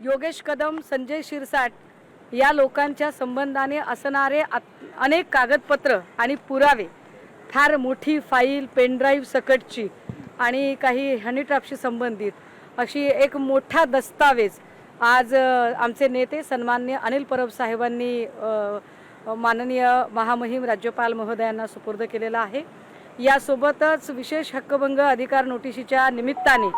योगेश कदम संजय शिरसाट या लोकांच्या संबंधाने असणारे अनेक कागदपत्र आणि पुरावे फार मोठी फाईल पेनड्राईव्ह सकटची आणि काही हनीट्रॅपशी संबंधित. अशी एक मोठा दस्तावेज आज आमचे नेते सन्मान्य अनिल परब साहेबांनी माननीय महामहिम राज्यपाल महोदयांना सुपूर्द केलेला आहे. यासोबतच विशेष हक्कभंग अधिकार नोटिशीच्या निमित्ताने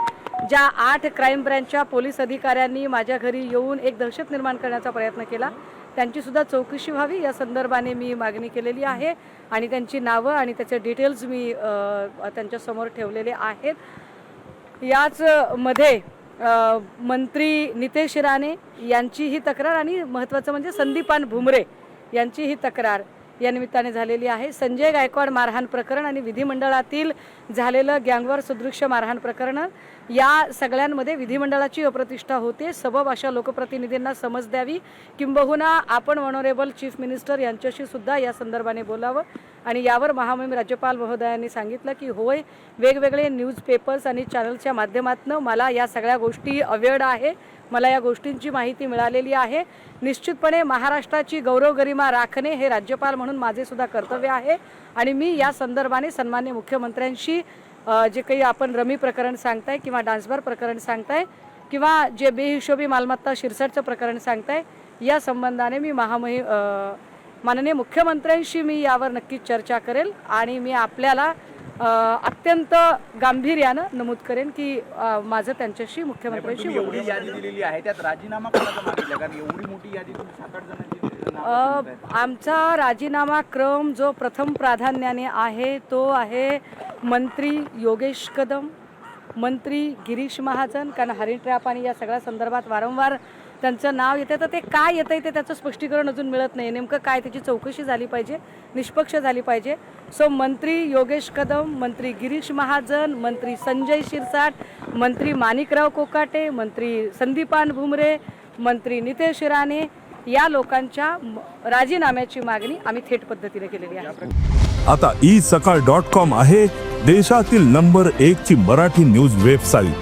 ज्या आठ क्राईम ब्रँचच्या पोलीस अधिकाऱ्यांनी माझ्या घरी येऊन एक दहशत निर्माण करण्याचा प्रयत्न केला. त्यांची सुद्धा चौकशी व्हावी या संदर्भाने मी मागणी केलेली आहे आणि त्यांची नावं आणि त्याचे डिटेल्स मी त्यांच्यासमोर ठेवलेले आहेत. याच मध्ये मंत्री नितेश राणे यांची ही तक्रार आणि महत्त्वाचं म्हणजे संदीपान भुमरे यांची ही तक्रार. या निमित्ताने झालेली आहे. संजय गायकवाड मारहाण प्रकरण आणि विधिमंडळातील झालेलं गँगवर सदृश्य मारहाण प्रकरण या सगळ्यांमध्ये विधिमंडळाची अप्रतिष्ठा होते. सबब अशा लोकप्रतिनिधींना समज द्यावी. किंबहुना आपण ऑनरेबल चीफ मिनिस्टर यांच्याशी सुद्धा या संदर्भाने बोलावं. आणि यावर महामहिम राज्यपाल महोदयांनी सांगितलं की होय वेगवेगळे न्यूजपेपर्स आणि चॅनलच्या माध्यमातून मला या सगळ्या गोष्टी अवेड आहे. मला या गोष्टींची माहिती मिळालेली आहे. निश्चितपणे महाराष्ट्राची गौरव गरिमा राखणे हे राज्यपाल म्हणून माझे सुद्धा कर्तव्य आहे. आणि मी या संदर्भाने सन्मान्य मुख्यमंत्र्यांशी जे काही आपण रमी प्रकरण सांगताय किंवा डान्सबार प्रकरण सांगताय किंवा जे बेहिशोबी मालमत्ता शिरसटचं प्रकरण सांगताय या संबंधाने मी महामही माननीय मुख्यमंत्र्यांशी मी यावर नक्कीच चर्चा करेल आणि मी आपल्याला अत्यंत गांभीर्यानं नमूद करेन की माझं त्यांच्याशी मुख्यमंत्र्यांशी एवढी यादी दिलेली आहे त्यात राजीनामा कारण एवढी मोठी यादी. आमचा राजीनामा क्रम जो प्रथम प्राधान्याने आहे तो आहे मंत्री योगेश कदम मंत्री गिरीश महाजन कारण हरिण ट्रॅप आणि या सगळ्या संदर्भात वारंवार त्यांचं नाव येतं तर ते काय येतं ते त्याचं स्पष्टीकरण अजून मिळत नाही. नेमकं काय त्याची चौकशी झाली पाहिजे निष्पक्ष झाली पाहिजे. सो मंत्री योगेश कदम मंत्री गिरीश महाजन मंत्री संजय शिरसाट मंत्री माणिकराव कोकाटे मंत्री संदीपान भुमरे मंत्री नितेश राणे या लोकांच्या राजीनाम्याची मागणी आम्ही थेट पद्धतीने केलेली आहे. आता ई सकाळ डॉट कॉम आहे देशातील नंबर एक ची मराठी न्यूज वेबसाईट.